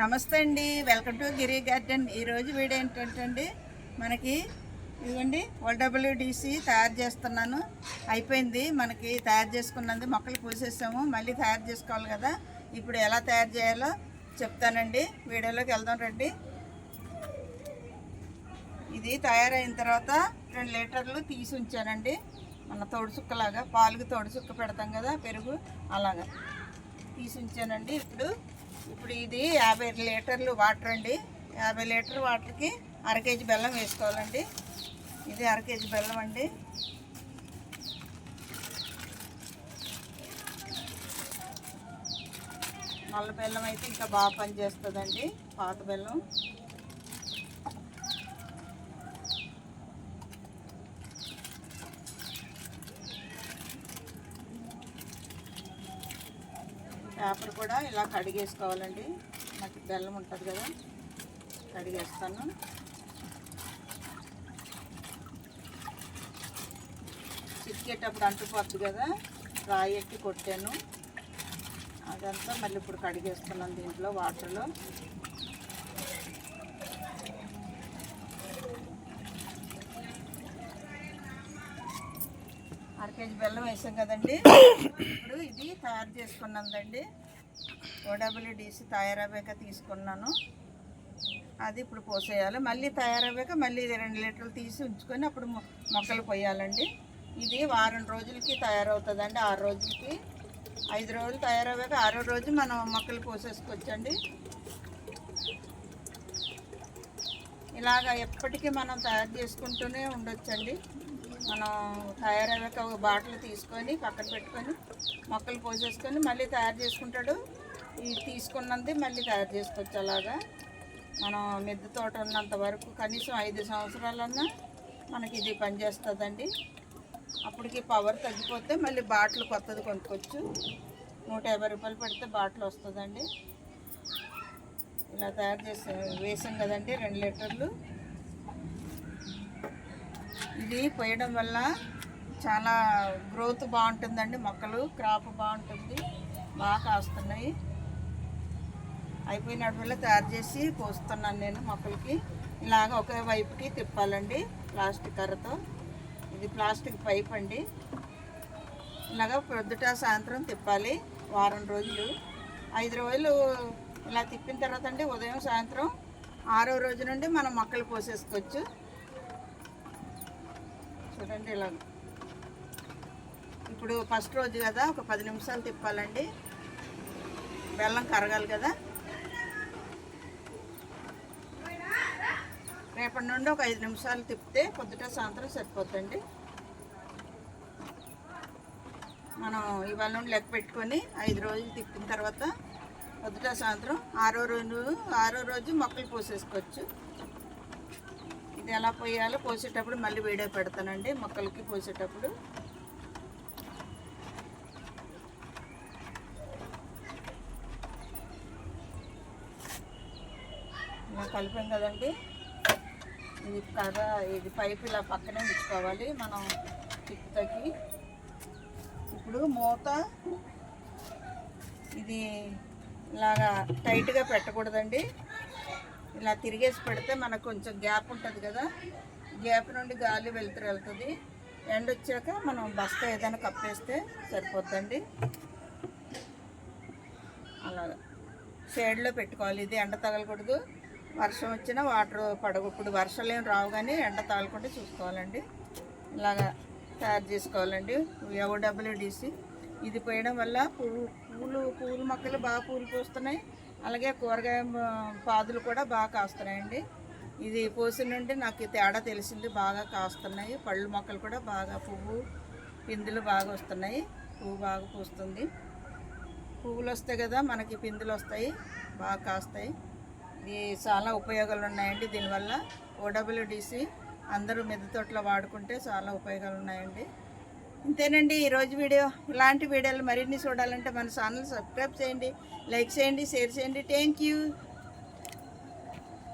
నమస్తే అండి. Welcome to Giri garden. ఈరోజు వీడియో ఏంటంటే అండి మనకి ఇదిగోండి ఓల్డబ్ల్యూడిసి తయారు చేస్తున్నాను. అయిపోయింది. మనకి తయారు చేసుకున్నది మొక్కలు పూసేసాము. మళ్ళీ తయారు చేసుకోవాలి కదా. ఇప్పుడు ఎలా తయారు చేయాలో చెప్తానండి. వీడియోలోకి వెళ్దాం రండి. ఇది తయారైన తర్వాత రెండు లీటర్లు తీసి ఉంచానండి. మన తోడుచుక్కలాగా పాలుకి తోడుచుక్క పెడతాం కదా పెరుగు అలాగా. తీసి ఉంచానండి. ఇప్పుడు ఇప్పుడు ఇది యాభై లీటర్లు వాటర్ అండి. యాభై లీటర్ వాటర్కి అర కేజీ బెల్లం వేసుకోవాలండి. ఇది అర కేజీ బెల్లం అండి. నల్ల బెల్లం అయితే ఇంకా బాగా పనిచేస్తుందండి పాత బెల్లం. పేపర్ కూడా ఇలా కడిగేసుకోవాలండి. నాకు బెల్లం ఉంటుంది కదా కడిగేస్తాను. చిక్కేటప్పుడు అంటుపోద్ది కదా రాయి ఎట్టి కొట్టాను. అదంతా మళ్ళీ ఇప్పుడు కడిగేస్తున్నాను దీంట్లో వాటర్లో. కేజీ బెల్లం వేసాం కదండి. ఇప్పుడు ఇది తయారు చేసుకున్నదండి ఓడబ్ల్యూడిసి తయారవ్వాక తీసుకున్నాను. అది ఇప్పుడు పోసేయాలి. మళ్ళీ తయారవ్వాక మళ్ళీ ఇది రెండు లీటర్లు తీసి ఉంచుకొని అప్పుడు మొ- మొక్కలు పోయాలండి ఇది వారం రోజులకి తయారవుతుందండి. ఆరు రోజులకి. ఐదు రోజులు తయారవ్వాక ఆరో రోజు మనం మొక్కలు పోసేసుకోవచ్చండి. ఇలాగ ఎప్పటికీ మనం తయారు చేసుకుంటూనే ఉండొచ్చండి. మనం తయారయ్యాక ఒక బాటిల్ తీసుకొని పక్కన పెట్టుకొని మొక్కలు పోసేసుకొని మళ్ళీ తయారు చేసుకుంటాడు. ఈ తీసుకున్నది మళ్ళీ తయారు చేసుకోవచ్చు అలాగా. మనం మిద్దె తోట ఉన్నంత వరకు కనీసం ఐదు సంవత్సరాలన్నా మనకి ఇది పనిచేస్తుందండి. అప్పటికి పవర్ తగ్గిపోతే మళ్ళీ బాటిల్ కొత్తది కొనుక్కోవచ్చు. నూట యాభై రూపాయలు పెడితే బాటిల్ వస్తుందండి. ఇలా తయారు చేసి వేసాం కదండి రెండు లీటర్లు. ఇది పోయడం వల్ల చాలా గ్రోత్ బాగుంటుందండి మొక్కలు క్రాప్ బాగుంటుంది బాగా కాస్తున్నాయి. అయిపోయిన వల్ల తయారు చేసి పోస్తున్నాను నేను మొక్కలకి. ఇలాగ ఒకే వైపుకి తిప్పాలండి ప్లాస్టిక్ కర్రతో. ఇది ప్లాస్టిక్ పైప్ అండి. ఇలాగ ప్రొద్దుట సాయంత్రం తిప్పాలి వారం రోజులు. ఐదు రోజులు ఇలా తిప్పిన తర్వాత అండి ఉదయం సాయంత్రం ఆరో రోజు నుండి మనం మొక్కలు పోసేసుకోవచ్చు చూడండి ఇలా. ఇప్పుడు ఫస్ట్ రోజు కదా ఒక పది నిమిషాలు తిప్పాలండి. బెల్లం కరగాలి కదా. రేపటి నుండి ఒక ఐదు నిమిషాలు తిప్పితే పొద్దుట సాయంత్రం సరిపోతుందండి మనం ఇవాళ నుండి లెక్క పెట్టుకొని ఐదు రోజులు తిప్పిన తర్వాత పొద్దుట సాయంత్రం ఆరో రోజు ఆరో రోజు మొక్కలు పోసేసుకోవచ్చు. ఇది ఎలా పోయాలో పోసేటప్పుడు మళ్ళీ వీడియో పెడతానండి మొక్కలకి పోసేటప్పుడు. ఇలా కలిపాం కదండి. ఇది కర్ర ఇది పైపు ఇలా పక్కనే ఉంచుకోవాలి మనం తిప్పుతకి ఇప్పుడు మూత ఇది ఇలాగా టైట్గా పెట్టకూడదండి. ఇలా తిరిగేసి పెడితే మనకు కొంచెం గ్యాప్ ఉంటుంది కదా. గ్యాప్ నుండి గాలి వెళ్తురు వెళ్తుంది. ఎండ వచ్చాక మనం బస్తా ఏదైనా కప్పేస్తే సరిపోద్దండి. అలాగా షేడ్లో పెట్టుకోవాలి. ఇది ఎండ తగలకూడదు. వర్షం వచ్చినా వాటర్ పడవు. ఇప్పుడు వర్షాలు ఏం రావు కానీ ఎండ తగలకుండా చూసుకోవాలండి. ఇలాగా తయారు చేసుకోవాలండి. ఎవడబ్ల్యూడిసి ఇది పోయడం వల్ల పువ్వు పూలు పూల మొక్కలు బాగా పూలు పూస్తున్నాయి అలాగే కూరగాయ పాదులు కూడా బాగా కాస్తున్నాయండి. ఇది పోసిన నుండి నాకు తేడా తెలిసింది బాగా కాస్తున్నాయి. పళ్ళు మొక్కలు కూడా బాగా పువ్వు పిందులు బాగా వస్తున్నాయి. పువ్వు బాగా పూస్తుంది. పువ్వులు వస్తాయి కదా మనకి పిందులు వస్తాయి బాగా కాస్తాయి. ఇది చాలా ఉపయోగాలు ఉన్నాయండి దీనివల్ల. ఓడబ్ల్యూడిసి అందరూ మిద్దె తోటలో వాడుకుంటే చాలా ఉపయోగాలు ఉన్నాయండి. ఇంతేనండి ఈరోజు వీడియో. ఇలాంటి వీడియోలు మరిన్ని చూడాలంటే మన ఛానల్ సబ్స్క్రైబ్ చేయండి లైక్ చేయండి షేర్ చేయండి. Thank you.